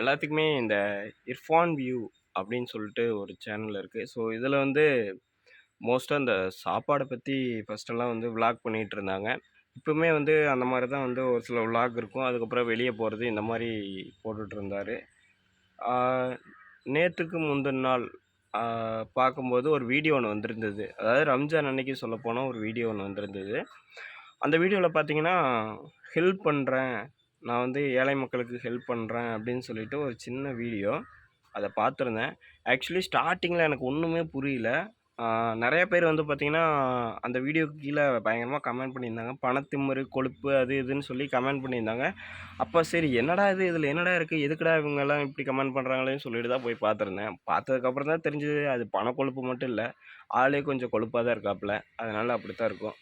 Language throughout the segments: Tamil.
எல்லாத்துக்குமே இந்த இர்ஃபான் வியூ அப்படின்னு சொல்லிட்டு ஒரு சேனல் இருக்குது ஸோ இதில் வந்து மோஸ்ட்டாக இந்த சாப்பாடை பற்றி ஃபஸ்ட்டெல்லாம் வந்து விளாக் பண்ணிகிட்டு இருந்தாங்க. இப்போவுமே வந்து அந்த மாதிரி தான் வந்து ஒரு சில விளாக் இருக்கும். அதுக்கப்புறம் வெளியே போகிறது இந்த மாதிரி போட்டுட்ருந்தார் நேற்றுக்கு முந்தின நாள் பார்க்கும்போது ஒரு வீடியோ ஒன்று வந்திருந்தது. அதாவது ரம்ஜான் அன்னைக்கு சொல்லப்போனால் ஒரு வீடியோ ஒன்று வந்திருந்தது. அந்த வீடியோவில் பார்த்தீங்கன்னா ஹெல்ப் பண்ணுறேன் நான் வந்து ஏழை மக்களுக்கு ஹெல்ப் பண்ணுறேன் அப்படின்னு சொல்லிட்டு ஒரு சின்ன வீடியோ அதை பார்த்துருந்தேன். ஆக்சுவலி ஸ்டார்டிங்கில் எனக்கு ஒன்றுமே புரியல. நிறைய பேர் வந்து பார்த்திங்கன்னா அந்த வீடியோக்கு கீழே பயங்கரமாக கமெண்ட் பண்ணியிருந்தாங்க. பணத்திமிரு கொழுப்பு அது இதுன்னு சொல்லி கமெண்ட் பண்ணியிருந்தாங்க. அப்போ சரி என்னடா இது? இதில் என்னடா இருக்குது எதுக்குடா இவங்கெல்லாம் இப்படி கமெண்ட் பண்ணுறாங்களேன்னு சொல்லிட்டு தான் போய் பார்த்துருந்தேன். பார்த்ததுக்கப்புறம் தான் தெரிஞ்சது அது பண கொழுப்பு மட்டும் இல்லை ஆளே கொஞ்சம் கொழுப்பாக தான் இருக்காப்புல. அதனால் அப்படி தான் இருக்கும்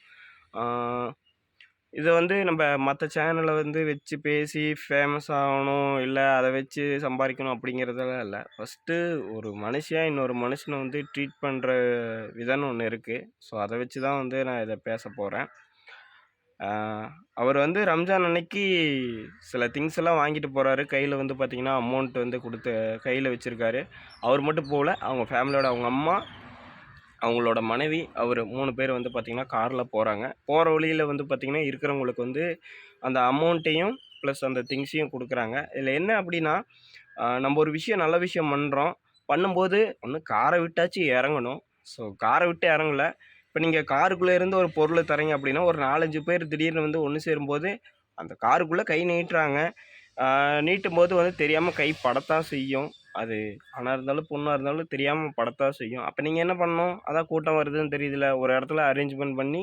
இதை வந்து நம்ம மற்ற சேனலை வந்து வச்சு பேசி ஃபேமஸ் ஆகணும் இல்லை அதை வச்சு சம்பாதிக்கணும் அப்படிங்கிறதெல்லாம் இல்லை. ஃபஸ்ட்டு ஒரு மனுஷன் இன்னொரு மனுஷனை வந்து ட்ரீட் பண்ணுற விதம்னு ஒன்று இருக்குது ஸோ அதை வச்சு தான் வந்து நான் இதை பேச போகிறேன் அவர் வந்து ரம்ஜான் அன்னைக்கு சில திங்ஸ் எல்லாம் வாங்கிட்டு போகிறாரு கையில் வந்து பார்த்திங்கன்னா அமௌண்ட் வந்து கொடுத்து கையில் வச்சுருக்காரு. அவர் மட்டும் போகல அவங்க ஃபேமிலியோட அவங்க அம்மா அவங்களோட மனைவி அவர் மூணு பேர் வந்து பார்த்திங்கன்னா காரில் போகிறாங்க போகிற வழியில் வந்து பார்த்திங்கன்னா இருக்கிறவங்களுக்கு வந்து அந்த அமௌண்ட்டையும் ப்ளஸ் அந்த திங்ஸையும் கொடுக்குறாங்க. இதில் என்ன அப்படின்னா நம்ம ஒரு விஷயம் நல்ல விஷயம் பண்ணுறோம் பண்ணும்போது ஒன்று காரை விட்டாச்சும் இறங்கணும். ஸோ காரை விட்டு இறங்கலை. இப்போ நீங்கள் காருக்குள்ளே இருந்து ஒரு பொருளை தரீங்க அப்படின்னா ஒரு நாலஞ்சு பேர் திடீர்னு வந்து ஒன்று சேரும்போது அந்த காருக்குள்ளே கை நீட்டுறாங்க. நீட்டும் போது வந்து தெரியாமல் கை படத்தான் செய்யும். அது ஆணாக இருந்தாலும் பொண்ணாக இருந்தாலும் தெரியாமல் படத்தான் செய்யும். அப்போ நீங்கள் என்ன பண்ணணும்? அதான் கூட்டம் வருதுன்னு தெரியுதுல. ஒரு இடத்துல அரேஞ்ச்மெண்ட் பண்ணி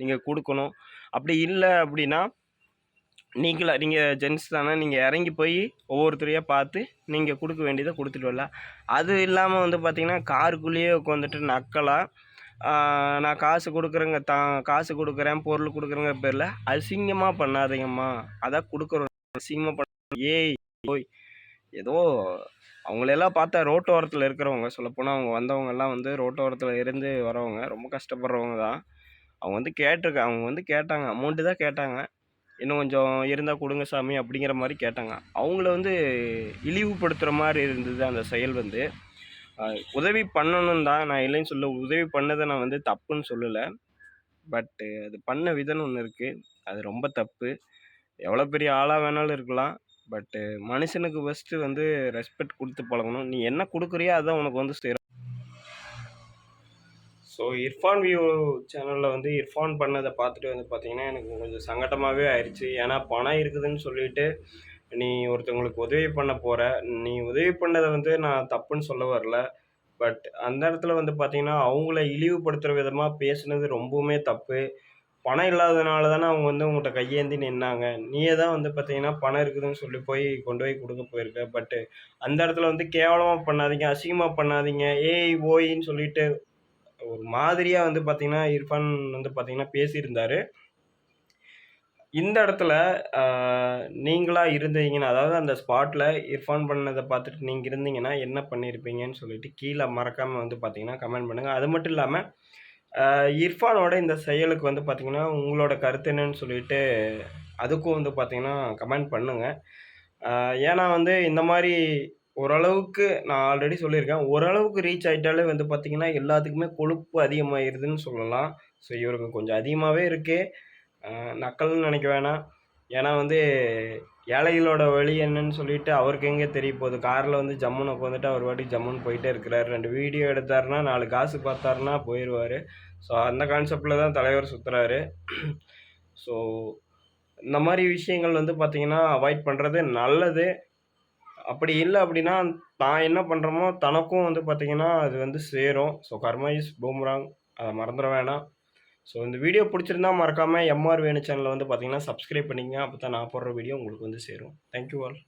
நீங்கள் கொடுக்கணும். அப்படி இல்லை அப்படின்னா நீங்களா நீங்கள் ஜென்ஸ் தானே நீங்கள் இறங்கி போய் ஒவ்வொருத்தரையாக பார்த்து நீங்கள் கொடுக்க வேண்டியதை கொடுத்துட்டு வரலாம். அது இல்லாமல் வந்து பார்த்திங்கன்னா காருக்குள்ளேயே உட்காந்துட்டு நக்கலாக நான் காசு கொடுக்குறேங்க தா காசு கொடுக்குறேன் பொருள் கொடுக்குறேங்கிற பேரில் அசிங்கமாக பண்ணாதீங்கம்மா. அதான் கொடுக்குறோம். அசிங்கமாக பண்ண ஏய் ஓய் ஏதோ அவங்களெல்லாம் பார்த்தா ரோட்டோரத்தில் இருக்கிறவங்க சொல்லப்போனால் அவங்க வந்தவங்க எல்லாம் வந்து ரோட்டோரத்தில் இருந்து வரவங்க ரொம்ப கஷ்டப்படுறவங்க தான். அவங்க வந்து கேட்டிருக்க அவங்க வந்து கேட்டாங்க அமௌண்ட்டு தான் கேட்டாங்க. இன்னும் கொஞ்சம் இருந்தால் கொடுங்க சாமி அப்படிங்கிற மாதிரி கேட்டாங்க. அவங்கள வந்து இழிவுபடுத்துகிற மாதிரி இருந்தது அந்த செயல் வந்து. உதவி பண்ணணும் தான் நான் இல்லைன்னு சொல்ல உதவி பண்ணதை நான் வந்து தப்புன்னு சொல்லலை. பட்டு அது பண்ண விதம்னு ஒன்று இருக்குது அது ரொம்ப தப்பு. எவ்வளோ பெரிய ஆளாக வேணாலும் இருக்கலாம். பட்டு மனுஷனுக்கு ஃபஸ்ட்டு வந்து ரெஸ்பெக்ட் கொடுத்து பழகணும். நீ என்ன கொடுக்குறியோ அதான் உனக்கு வந்து சேரும். ஸோ இர்ஃபான் வியூ சேனலில் வந்து இர்ஃபான் பண்ணதை பார்த்துட்டு வந்து பார்த்தீங்கன்னா எனக்கு கொஞ்சம் சங்கட்டமாகவே ஆயிடுச்சு ஏன்னா பணம் இருக்குதுன்னு சொல்லிட்டு நீ ஒருத்தவங்களுக்கு உதவி பண்ண போகிற நீ உதவி பண்ணதை வந்து நான் தப்புன்னு சொல்ல வரல. பட் அந்த இடத்துல வந்து பார்த்தீங்கன்னா அவங்கள இழிவுபடுத்துகிற விதமாக பேசுனது ரொம்பவுமே தப்பு. பணம் இல்லாதனால தானே அவங்க வந்து உங்கள்கிட்ட கையேந்தி நின்னாங்க. நீயே தான் வந்து பார்த்தீங்கன்னா பணம் இருக்குதுன்னு சொல்லி போய் கொண்டு போய் கொடுக்க போயிருக்க. பட்டு அந்த இடத்துல வந்து கேவலமாக பண்ணாதீங்க அசிங்கமாக பண்ணாதீங்க. ஏய் ஓயின்னு சொல்லிட்டு ஒரு மாதிரியாக வந்து பார்த்தீங்கன்னா இர்ஃபான் வந்து பார்த்தீங்கன்னா பேசியிருந்தாரு. இந்த இடத்துல நீங்களாக இருந்தீங்கன்னா அதாவது அந்த ஸ்பாட்டில் இர்ஃபான் பண்ணதை பார்த்துட்டு நீங்கள் இருந்தீங்கன்னா என்ன பண்ணியிருப்பீங்கன்னு சொல்லிட்டு கீழே மறக்காமல் வந்து பார்த்தீங்கன்னா கமெண்ட் பண்ணுங்கள் அது மட்டும் இல்லாமல் இர்ஃபானோட இந்த செயலுக்கு வந்து பார்த்தீங்கன்னா உங்களோட கருத்து என்னன்னு சொல்லிட்டு அதுக்கும் வந்து பார்த்தீங்கன்னா கமெண்ட் பண்ணுங்கள் ஏன்னா வந்து இந்த மாதிரி ஓரளவுக்கு நான் ஆல்ரெடி சொல்லியிருக்கேன். ஓரளவுக்கு ரீச் ஆகிட்டாலே வந்து பார்த்திங்கன்னா எல்லாத்துக்குமே கொழுப்பு அதிகமாகிடுதுன்னு சொல்லலாம். ஸோ இவருக்கு கொஞ்சம் அதிகமாகவே இருக்குது நக்கல்னு நினைக்க வேணாம். ஏன்னா வந்து ஏழைகளோட வழி என்னன்னு சொல்லிட்டு அவருக்கு எங்கே தெரிய போகுது? காரில் வந்து ஜம்முன்னு உட்காந்துட்டு அவர் வாட்டி ஜம்முன்னு போயிட்டே இருக்கிறாரு. ரெண்டு வீடியோ எடுத்தாருன்னா நாலு காசு பார்த்தாருன்னா போயிடுவார் ஸோ அந்த கான்செப்டில் தான் தலைவர் சுற்றுறாரு ஸோ இந்த மாதிரி விஷயங்கள் வந்து பார்த்திங்கன்னா அவாய்ட் பண்ணுறது நல்லது. அப்படி இல்லை அப்படின்னா தான் என்ன பண்ணுறோமோ தனக்கும் வந்து பார்த்திங்கன்னா அது வந்து சேரும். ஸோ கர்மா இஸ் பூம்ராங் அதை மறந்துட வேணாம். ஸோ இந்த வீடியோ பிடிச்சிருந்தா மறக்காமல் எம்ஆர் வேணு சேனலை வந்து பார்த்தீங்கன்னா சப்ஸ்கிரைப் பண்ணிங்க அப்போ தான் நான் போடுற வீடியோ உங்களுக்கு வந்து சேரும். Thank you all